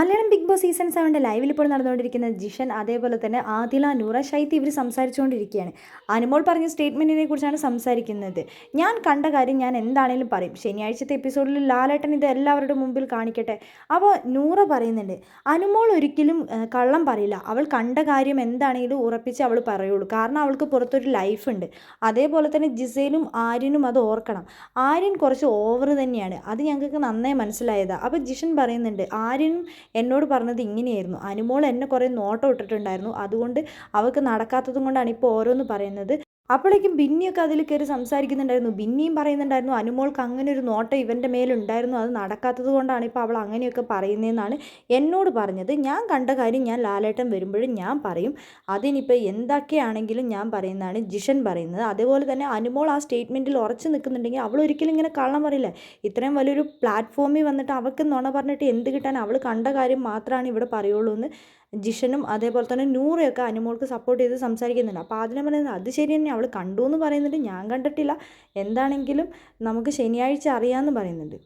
Malayalam big Boss season സെവന്റെ ലൈവിൽ ഇപ്പോൾ നടന്നുകൊണ്ടിരിക്കുന്ന ജിഷൻ അതേപോലെ തന്നെ ആദില നൂറ ഷൈത്ത് ഇവർ സംസാരിച്ചുകൊണ്ടിരിക്കുകയാണ്. അനുമോൾ പറഞ്ഞ സ്റ്റേറ്റ്മെന്റിനെ കുറിച്ചാണ് സംസാരിക്കുന്നത്. ഞാൻ കണ്ട കാര്യം ഞാൻ എന്താണേലും പറയും. ശനിയാഴ്ചത്തെ എപ്പിസോഡിൽ ലാലേട്ടൻ ഇത് എല്ലാവരുടെ മുമ്പിൽ കാണിക്കട്ടെ. അപ്പോൾ നൂറ പറയുന്നുണ്ട് അനുമോൾ ഒരിക്കലും കള്ളം പറയില്ല. അവൾ കണ്ട കാര്യം എന്താണെങ്കിലും ഉറപ്പിച്ച് അവൾ പറയുള്ളൂ. കാരണം അവൾക്ക് പുറത്തൊരു ലൈഫ് ഉണ്ട്. അതേപോലെ തന്നെ ജിസയിലും ആര്യനും അത് ഓർക്കണം. ആര്യൻ കുറച്ച് ഓവർ തന്നെയാണ്. അത് ഞങ്ങൾക്ക് നന്നായി മനസ്സിലായതാണ് അപ്പോൾ ജിഷൻ പറയുന്നുണ്ട് ആര്യനും എന്നോട് പറഞ്ഞത് ഇങ്ങനെയായിരുന്നു. അനുമോൾ എന്നെ കുറേ നോട്ടം ഇട്ടിട്ടുണ്ടായിരുന്നു. അതുകൊണ്ട് അവൾക്ക് നടക്കാത്തതും കൊണ്ടാണ് ഇപ്പോൾ ഓരോന്ന് പറയുന്നത്. അപ്പോഴേക്കും ബിന്നിയൊക്കെ അതിൽ കയറി സംസാരിക്കുന്നുണ്ടായിരുന്നു. ബിന്നിയും പറയുന്നുണ്ടായിരുന്നു അനുമോൾക്ക് അങ്ങനെ ഒരു നോട്ടം ഇവന്റെ മേലുണ്ടായിരുന്നു അത് നടക്കാത്തത് കൊണ്ടാണ് ഇപ്പോൾ അവൾ അങ്ങനെയൊക്കെ പറയുന്നതെന്നാണ് എന്നോട് പറഞ്ഞത്. ഞാൻ കണ്ട കാര്യം ഞാൻ ലാലേട്ടൻ വരുമ്പോഴും ഞാൻ പറയും. അതിനിപ്പോൾ എന്തൊക്കെയാണെങ്കിലും ഞാൻ പറയുന്നതാണ് ജിഷൻ പറയുന്നത്. അതേപോലെ തന്നെ അനുമോൾ ആ സ്റ്റേറ്റ്മെന്റിൽ ഉറച്ചു നിൽക്കുന്നുണ്ടെങ്കിൽ അവൾ ഒരിക്കലും ഇങ്ങനെ കള്ളം പറയില്ല. ഇത്രയും വലിയൊരു പ്ലാറ്റ്ഫോമിൽ വന്നിട്ട് അവൾക്ക് നുണ പറഞ്ഞിട്ട് എന്ത് കിട്ടാൻ അവൾ കണ്ട കാര്യം മാത്രമാണ് ഇവിടെ പറയുള്ളൂ എന്ന് ജിഷനും അതേപോലെ തന്നെ നൂറയൊക്കെ അനുമോൾക്ക് സപ്പോർട്ട് ചെയ്ത് സംസാരിക്കുന്നുണ്ട്. അപ്പോൾ അതിനെ പറയുന്നത് അത് ശരി തന്നെ അവൾ കണ്ടു എന്ന് പറയുന്നുണ്ട്. ഞാൻ കണ്ടിട്ടില്ല. എന്താണെങ്കിലും നമുക്ക് ശനിയാഴ്ച അറിയാമെന്ന് പറയുന്നുണ്ട്.